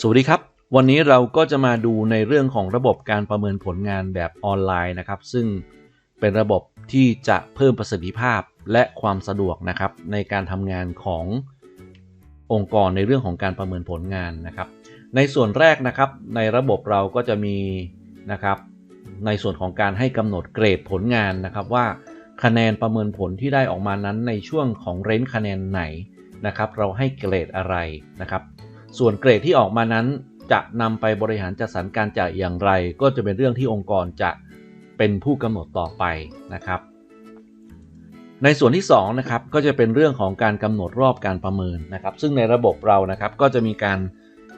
สวัสดีครับ วันนี้เราก็จะมาดูในเรื่องของระบบการประเมินผลงานแบบออนไลน์นะครับ ซึ่งเป็นระบบที่จะเพิ่มประสิทธิภาพและความสะดวกนะครับ ในการทำงานขององค์กรในเรื่องของการประเมินผลงานนะครับ ในส่วนแรกนะครับ ในระบบเราก็จะมีนะครับ ในส่วนของการให้กำหนดเกรดผลงานนะครับว่าคะแนนประเมินผลที่ได้ออกมานั้นในช่วงของเรนจ์คะแนนไหนนะครับ เราให้เกรดอะไรนะครับ ส่วนเกรดที่ออกมานั้น จะนำไปบริหารจัดสรรการจ่ายอย่างไร ก็จะเป็นเรื่องที่องค์กรจะเป็นผู้กำหนดต่อไปนะครับ ในส่วนที่2นะครับก็จะเป็นเรื่องของการกำหนดรอบการประเมินนะครับ ซึ่งในระบบเรานะครับก็จะมีการ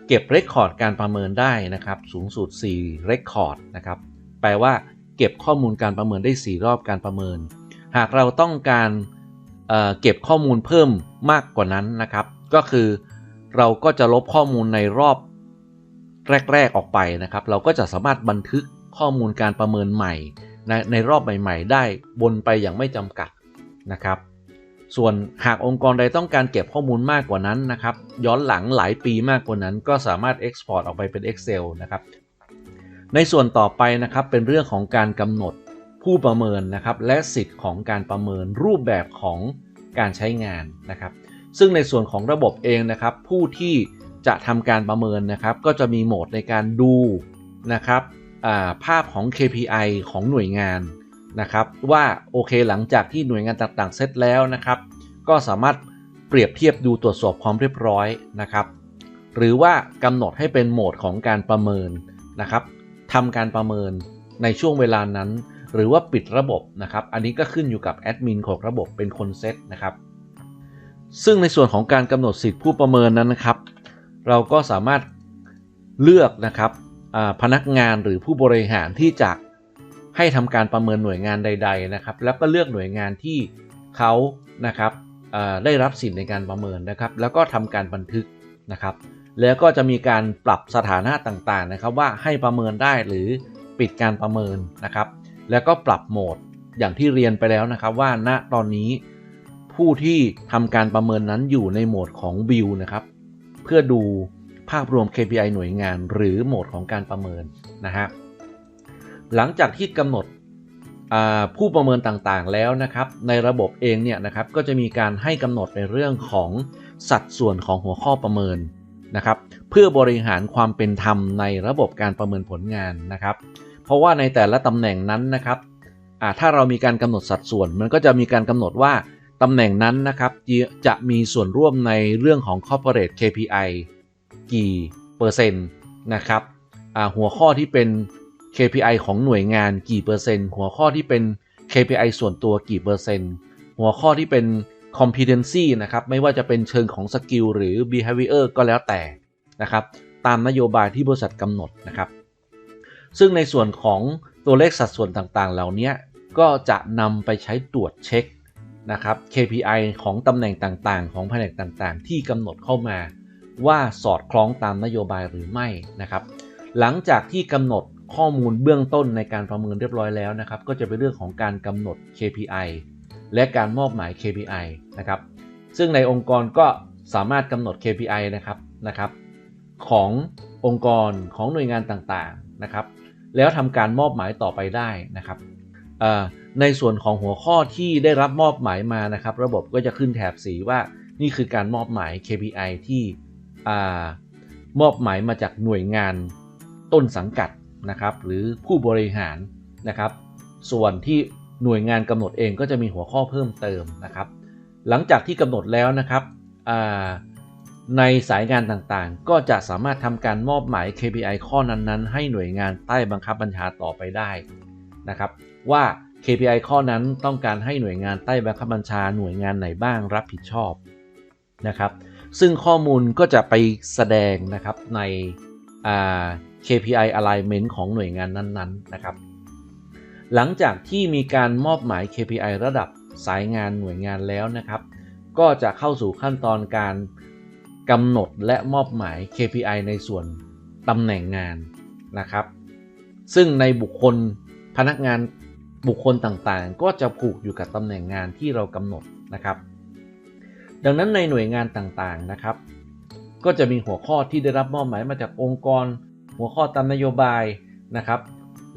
เก็บเรคคอร์ดการประเมินได้นะครับ สูงสุด4เรคคอร์ดนะครับแปลว่าเก็บข้อมูลการประเมินได้ 4 รอบการประเมิน หากเราต้องการเเก็บข้อมูลเพิ่มมากกว่านั้นนะครับ ก็คือ เราก็จะลบข้อมูลในรอบแรก ๆออกไปนะครับ เราก็จะสามารถบันทึกข้อมูลการประเมินใหม่ในในรอบใหม่ ๆ ได้บนไปอย่างไม่จำกัดนะครับ ส่วนหากองค์กรใดต้องการเก็บข้อมูลมากกว่านั้นนะครับ ย้อนหลังหลายปีมากกว่านั้น ก็สามารถ Export ออกไปเป็น Excel นะครับ ในส่วนต่อไปนะครับเป็นเรื่องของการกำหนดผู้ประเมินนะครับ และสิทธิ์ของการประเมินรูปแบบของการใช้งานนะครับ ซึ่งในส่วนของระบบเองนะครับ ผู้ที่จะทำการประเมินนะครับ ก็จะมีโหมดในการดูนะครับภาพของ KPI ของหน่วยงานนะครับว่าโอเคหลังจากที่หน่วยงานต่างๆเซตแล้วนะครับ ก็สามารถเปรียบเทียบดูตรวจสอบความเรียบร้อยนะครับ หรือว่ากำหนดให้เป็นโหมดของการประเมินนะครับทำการประเมินในช่วงเวลานั้น หรือว่าปิดระบบนะครับ อันนี้ก็ขึ้นอยู่กับแอดมินของระบบเป็นคนเซตนะครับ ซึ่งในส่วนของการกำหนดสิทธิผู้ประเมินนั้นนะครับ เราก็สามารถเลือกนะครับพนักงานหรือผู้บริหารที่จะให้ทำการประเมินหน่วยงานใด ๆนะครับ แล้วก็เลือกหน่วยงานที่เขานะครับได้รับสิทธิ์ในการประเมินนะครับ แล้วก็ทำการบันทึกนะครับ แล้วก็จะมีการปรับสถานะต่างๆนะครับ ว่าให้ประเมินได้หรือปิดการประเมินนะครับ แล้วก็ปรับโหมดอย่างที่เรียนไปแล้วนะครับว่าณตอนนี้ ผู้ที่ทำการประเมินนั้นอยู่ในโหมดของ View นะครับ เพื่อดูภาพรวม KPI หน่วยงาน หรือโหมดของการประเมินนะฮะหลังจากที่กำหนดผู้ประเมินต่างๆแล้วนะครับ ในระบบเองเนี่ยนะครับก็จะมีการให้กำหนดในเรื่องของสัดส่วนของหัวข้อประเมินนะครับ เพื่อบริหารความเป็นธรรมในระบบการประเมินผลงานนะครับ เพราะว่าในแต่ละตำแหน่งนั้นนะครับถ้าเรามีการกำหนดสัดส่วน มันก็จะมีการกำหนดว่า ตำแหน่งนั้นนะครับจะมีส่วนร่วมในเรื่องของ corporate KPI กี่เปอร์เซ็นต์นะครับหัวข้อที่เป็น KPI ของหน่วยงานกี่เปอร์เซ็นต์ หัวข้อที่เป็น KPI ส่วนตัวกี่เปอร์เซ็นต์ หัวข้อที่เป็น competency นะครับไม่ว่าจะเป็นเชิงของสกิลหรือ behavior ก็แล้วแต่นะครับตามนโยบายที่บริษัทกำหนดนะครับ ซึ่งในส่วนของตัวเลขสัดส่วนต่างๆ เหล่านี้ก็จะนำไปใช้ตรวจเช็ค นะครับ KPI ของตำแหน่งต่างๆ ของแผนกต่างๆ ที่กำหนดเข้ามาว่าสอดคล้องตามนโยบายหรือไม่นะครับ หลังจากที่กำหนดข้อมูลเบื้องต้นในการประเมินเรียบร้อยแล้วนะครับ ก็จะเป็นเรื่องของการกำหนด KPI และการมอบหมาย KPI นะครับ ซึ่งในองค์กรก็สามารถกำหนด KPI นะครับนะครับ ขององค์กรของหน่วยงานต่างๆนะครับ แล้วทำการมอบหมายต่อไปได้นะครับ ในส่วนของหัวข้อที่ได้รับมอบหมายมานะครับ ระบบก็จะขึ้นแถบสีว่านี่คือการมอบหมาย KPI ที่มอบหมายมาจากหน่วยงานต้นสังกัดนะครับ หรือผู้บริหารนะครับ ส่วนที่หน่วยงานกำหนดเองก็จะมีหัวข้อเพิ่มเติมนะครับ หลังจากที่กำหนดแล้วนะครับในสายงานต่างๆ ก็จะสามารถทำการมอบหมาย KPI ข้อนั้นๆ ให้หน่วยงานใต้บังคับบัญชาต่อไปได้นะครับ ว่า KPI ข้อนั้นต้องการให้หน่วยงานใต้บังคับบัญชาหน่วยงานไหนบ้างรับผิดชอบนะครับ ซึ่งข้อมูลก็จะไปแสดงนะครับใน KPI alignment ของหน่วยงานนั้นๆนะครับ หลังจากที่มีการมอบหมาย KPI ระดับสายงานหน่วยงานแล้วนะครับ ก็จะเข้าสู่ขั้นตอนการกำหนดและมอบหมาย KPI ในส่วนตำแหน่งงานนะครับ ซึ่งในบุคคลพนักงาน บุคคลต่างๆ ก็จะผูกอยู่กับตำแหน่งงานที่เรากำหนดนะครับ ดังนั้นในหน่วยงานต่างๆนะครับ ก็จะมีหัวข้อที่ได้รับมอบหมายมาจากองค์กร หัวข้อตามนโยบายนะครับ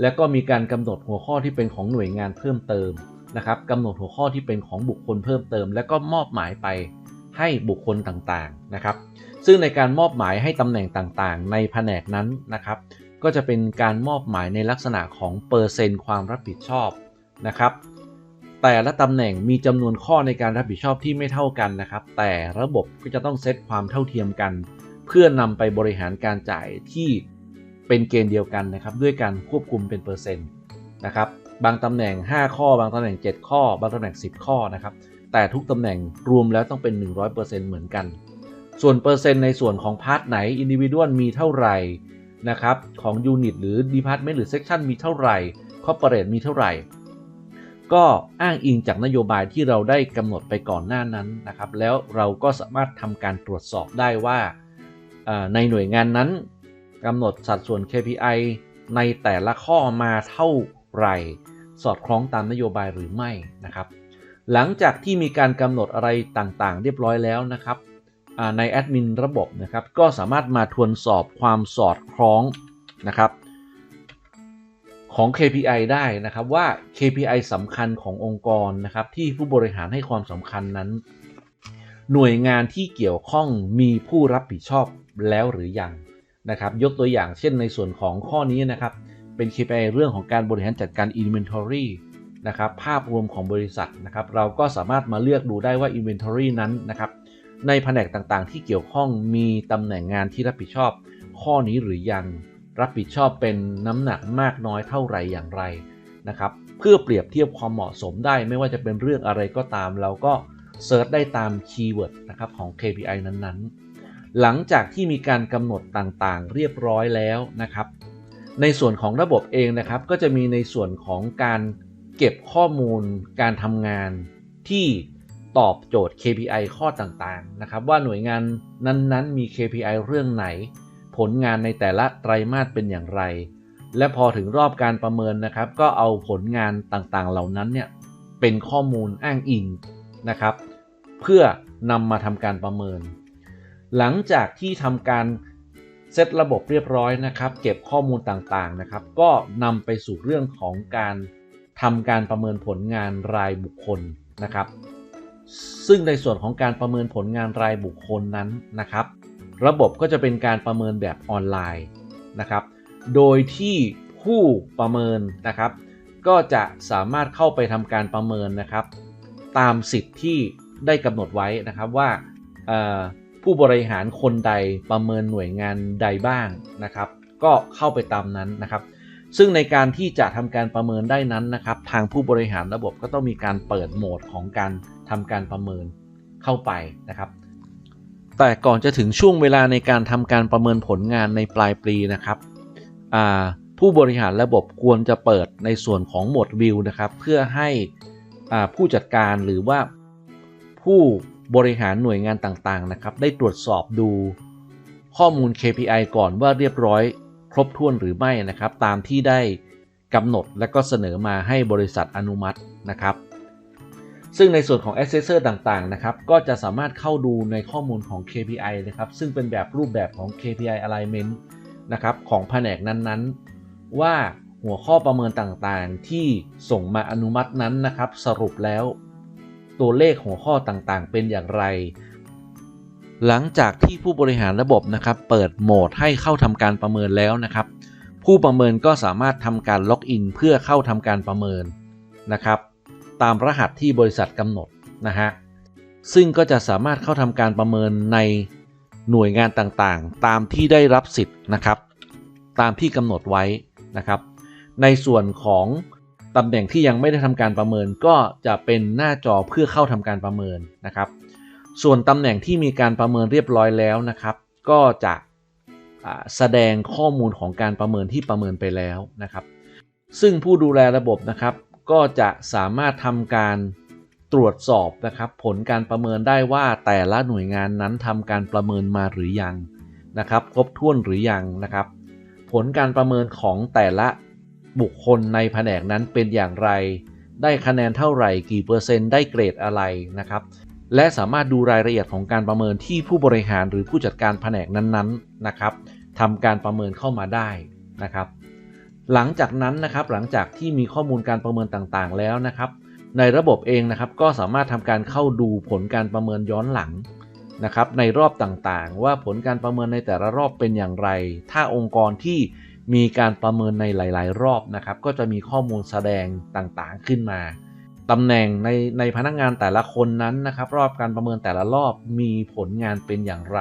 แล้วก็มีการกำหนดหัวข้อที่เป็นของหน่วยงานเพิ่มเติมนะครับกำหนดหัวข้อที่เป็นของบุคคลเพิ่มเติม แล้วก็มอบหมายไปให้บุคคลต่างๆนะครับ ซึ่งในการมอบหมายให้ตำแหน่งต่างๆ ในแผนกนั้นนะครับ ก็จะเป็นการมอบหมายในลักษณะของเปอร์เซ็นต์ความรับผิดชอบนะครับ แต่ละตำแหน่งมีจำนวนข้อในการรับผิดชอบที่ไม่เท่ากันนะครับ แต่ระบบก็จะต้องเซตความเท่าเทียมกัน เพื่อนำไปบริหารการจ่ายที่เป็นเกณฑ์เดียวกันนะครับ ด้วยการควบคุมเป็นเปอร์เซ็นต์นะครับ บางตำแหน่ง 5 ข้อ บางตำแหน่ง 7 ข้อ บางตำแหน่ง 10 ข้อนะครับ แต่ทุกตำแหน่งรวมแล้วต้องเป็น 100%เหมือนกัน ส่วนเปอร์เซ็นต์ในส่วนของพาร์ทไหนอินดิวิวดมีเท่าไหร่ นะครับของยูนิตหรือดีพาร์ตเมนต์หรือเซกชันมีเท่าไหร่คอร์ปอเรทมีเท่าไหร่ ก็อ้างอิงจากนโยบายที่เราได้กำหนดไปก่อนหน้านั้นนะครับ แล้วเราก็สามารถทำการตรวจสอบได้ว่าในหน่วยงานนั้นกำหนดสัดส่วน KPI ในแต่ละข้อมาเท่าไหร่ สอดคล้องตามนโยบายหรือไม่นะครับ หลังจากที่มีการกำหนดอะไรต่างๆ เรียบร้อยแล้วนะครับ ในแอดมินระบบนะครับ ก็สามารถมาทวนสอบความสอดคล้องนะครับของ KPI ได้นะครับว่า KPI สำคัญขององค์กรนะครับที่ผู้บริหารให้ความสำคัญนั้น หน่วยงานที่เกี่ยวข้องมีผู้รับผิดชอบแล้วหรือยังนะครับยกตัวอย่างเช่นในส่วนของข้อนี้นะครับเป็น KPI เรื่องของการบริหารจัดการ Inventory นะครับภาพรวมของบริษัทนะครับเราก็สามารถมาเลือกดูได้ว่า Inventory นั้นนะครับ ในแผนกต่างๆ ที่เกี่ยวข้องมีตำแหน่งงานที่รับผิดชอบ ข้อนี้หรือยัง รับผิดชอบเป็นน้ำหนักมากน้อยเท่าไหร่อย่างไรนะครับเพื่อเปรียบเทียบความเหมาะสมได้ ไม่ว่าจะเป็นเรื่องอะไรก็ตาม เราก็เซิร์ชได้ตามคีย์เวิร์ดนะครับของ KPI นั้นๆ หลังจากที่มีการกำหนดต่างๆ เรียบร้อยแล้วนะครับ ในส่วนของระบบเองนะครับ ก็จะมีในส่วนของการเก็บข้อมูลการทำงานที่ ตอบโจทย์ KPI ข้อต่างๆนะครับว่าหน่วยงานนั้นๆ มี KPI เรื่องไหน ผลงานในแต่ละไตรมาสเป็นอย่างไร และพอถึงรอบการประเมินนะครับ ก็เอาผลงานต่างๆ เหล่านั้นเนี่ยเป็นข้อมูลอ้างอิงนะครับ เพื่อนำมาทำการประเมิน หลังจากที่ทำการเซตระบบเรียบร้อยนะครับ เก็บข้อมูลต่างๆนะครับ ก็นำไปสู่เรื่องของการทำการประเมินผลงานรายบุคคลนะครับ ซึ่งในส่วนของการประเมินผลงานรายบุคคลนั้นนะครับ ระบบก็จะเป็นการประเมินแบบออนไลน์นะครับ โดยที่ผู้ประเมินนะครับ ก็จะสามารถเข้าไปทำการประเมินนะครับ ตามสิทธิ์ที่ได้กำหนดไว้นะครับว่าผู้บริหารคนใดประเมินหน่วยงานใดบ้างนะครับ ก็เข้าไปตามนั้นนะครับ ซึ่งในการที่จะทำการประเมินได้นั้นนะครับ ทางผู้บริหารระบบก็ต้องมีการเปิดโหมดของการทำการประเมินเข้าไปนะครับ แต่ก่อนจะถึงช่วงเวลาในการทำการประเมินผลงานในปลายปีนะครับผู้บริหารระบบควรจะเปิดในส่วนของโหมดวิวนะครับ เพื่อให้ผู้จัดการหรือว่าผู้บริหารหน่วยงานต่างๆนะครับ ได้ตรวจสอบดูข้อมูล KPI ก่อนว่าเรียบร้อย ครบถ้วนหรือไม่นะครับ ตามที่ได้กำหนดและก็เสนอมาให้บริษัทอนุมัตินะครับ ซึ่งในส่วนของ Assessor ต่างๆนะครับ ก็จะสามารถเข้าดูในข้อมูลของ KPI นะครับ ซึ่งเป็นแบบรูปแบบของ KPI alignment นะครับของแผนกนั้นๆ ว่าหัวข้อประเมินต่างๆ ที่ส่งมาอนุมัตินั้นนะครับ สรุปแล้ว ตัวเลขหัวข้อต่างๆ เป็นอย่างไร หลังจากที่ผู้บริหารระบบนะครับเปิดโหมดให้เข้าทำการประเมินแล้วนะครับ ผู้ประเมินก็สามารถทำการล็อกอินเพื่อเข้าทำการประเมินนะครับ ตามรหัสที่บริษัทกำหนดนะฮะซึ่งก็จะสามารถเข้าทำการประเมินในหน่วยงานต่างๆ ตามที่ได้รับสิทธิ์นะครับ ตามที่กำหนดไว้นะครับ ในส่วนของตำแหน่งที่ยังไม่ได้ทำการประเมินก็จะเป็นหน้าจอเพื่อเข้าทำการประเมินนะครับ ส่วนตำแหน่งที่มีการประเมินเรียบร้อยแล้วนะครับ ก็จะแสดงข้อมูลของการประเมินที่ประเมินไปแล้วนะครับ ซึ่งผู้ดูแลระบบนะครับ ก็จะสามารถทำการตรวจสอบนะครับ ผลการประเมินได้ว่าแต่ละหน่วยงานนั้นทำการประเมินมาหรือยังนะครับ ครบถ้วนหรือยังนะครับ ผลการประเมินของแต่ละบุคคลในแผนกนั้นเป็นอย่างไร ได้คะแนนเท่าไหร่ กี่เปอร์เซ็นต์ได้เกรดอะไรนะครับ และสามารถดูรายละเอียดของการประเมินที่ผู้บริหารหรือผู้จัดการแผนกนั้นๆนะครับทำการประเมินเข้ามาได้นะครับ หลังจากนั้นนะครับหลังจากที่มีข้อมูลการประเมินต่างๆ แล้วนะครับ ในระบบเองนะครับก็สามารถทำการเข้าดูผลการประเมินย้อนหลังนะครับ ในรอบต่างๆ ว่าผลการประเมินในแต่ละรอบเป็นอย่างไร ถ้าองค์กรที่มีการประเมินในหลาย ๆ รอบนะครับ ก็จะมีข้อมูลแสดงต่างๆขึ้นมา ตำแหน่งในในพนักงานแต่ละคนนั้นนะครับ รอบการประเมินแต่ละรอบมีผลงานเป็นอย่างไร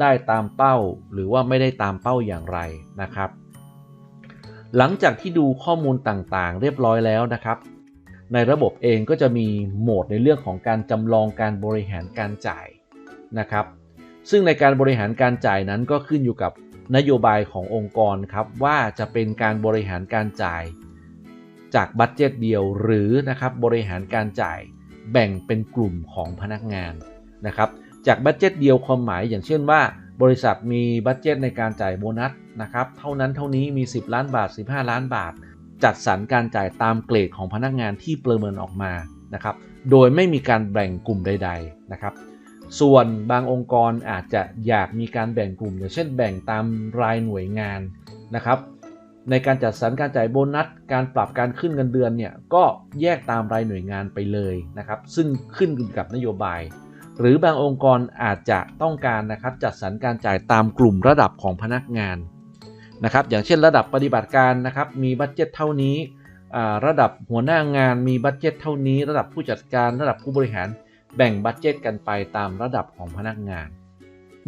ได้ตามเป้าหรือว่าไม่ได้ตามเป้าอย่างไรนะครับ หลังจากที่ดูข้อมูลต่างๆ เรียบร้อยแล้วนะครับ ในระบบเองก็จะมีโหมดในเรื่องของการจำลองการบริหารการจ่ายนะครับ ซึ่งในการบริหารการจ่ายนั้นก็ขึ้นอยู่กับนโยบายขององค์กรครับว่าจะเป็นการบริหารการจ่าย จากบัตเจตเดียวหรือนะครับบริหารการจ่ายแบ่งเป็นกลุ่มของพนักงานนะครับจากบัตเจตเดียวความหมายอย่างเช่นว่า บริษัทมีบัตเจตในการจ่ายโบนัสนะครับเท่านั้นเท่านี้มี 10 ล้านบาท 15 ล้านบาท จัดสรรการจ่ายตามเกรดของพนักงานที่ประเมินออกมานะครับโดยไม่มีการแบ่งกลุ่มใด ๆนะครับ ส่วนบางองค์กรอาจจะอยากมีการแบ่งกลุ่ม อย่างเช่นแบ่งตามรายหน่วยงานนะครับ ในการจัดสรรการจ่ายโบนัส การปรับการขึ้นเงินเดือนเนี่ยก็แยกตามรายหน่วยงานไปเลยนะครับ ซึ่งขึ้นกับนโยบาย หรือบางองค์กรอาจจะต้องการนะครับจัดสรรการจ่ายตามกลุ่มระดับของพนักงานนะครับ อย่างเช่นระดับปฏิบัติการนะครับมีบัตเจ็ตเท่านี้ระดับหัวหน้างานมีบัตเจ็ตเท่านี้ ระดับผู้จัดการระดับผู้บริหารแบ่งบัตเจ็ตกันไปตามระดับของพนักงาน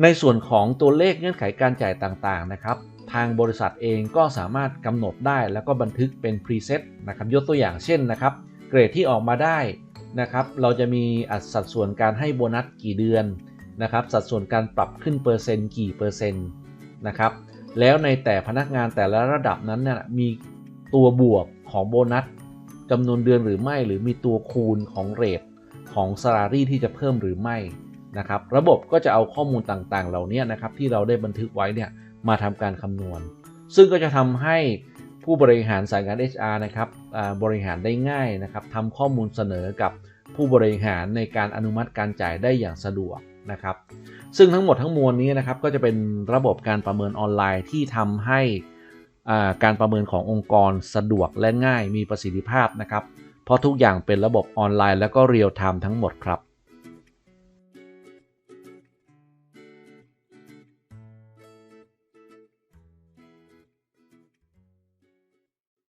ในส่วนของตัวเลขเงื่อนไขการจ่ายต่างๆนะครับ ทางบริษัทเองก็สามารถกำหนดได้แล้วก็บันทึกเป็นพรีเซตนะครับยกตัวอย่างเช่นนะครับ เกรดที่ออกมาได้นะครับ เราจะมีอัสัดส่วนการให้โบนัสกี่เดือนนะครับ สัดส่วนการปรับขึ้นเปอร์เซ็นต์กี่เปอร์เซ็นต์นะครับ แล้วในแต่พนักงานแต่ละระดับนั้นเนี่ยมีตัวบวกของโบนัสจำนวนเดือนหรือไม่ หรือมีตัวคูณของเรทของซาลารีที่จะเพิ่มหรือไม่นะครับ ระบบก็จะเอาข้อมูลต่างๆ เหล่านี้นะครับที่เราได้บันทึกไว้เนี่ย มาทำการคำนวณ ซึ่งก็จะทำให้ผู้บริหารสายงาน HR นะครับบริหารได้ง่ายนะครับทำข้อมูลเสนอกับผู้บริหารในการอนุมัติการจ่ายได้อย่างสะดวกนะครับ ซึ่งทั้งหมดทั้งมวลนี้นะครับก็จะเป็นระบบการประเมินออนไลน์ที่ทำให้การประเมินขององค์กรสะดวกและง่ายมีประสิทธิภาพนะครับ เพราะทุกอย่างเป็นระบบออนไลน์และก็เรียลไทม์ทั้งหมดครับ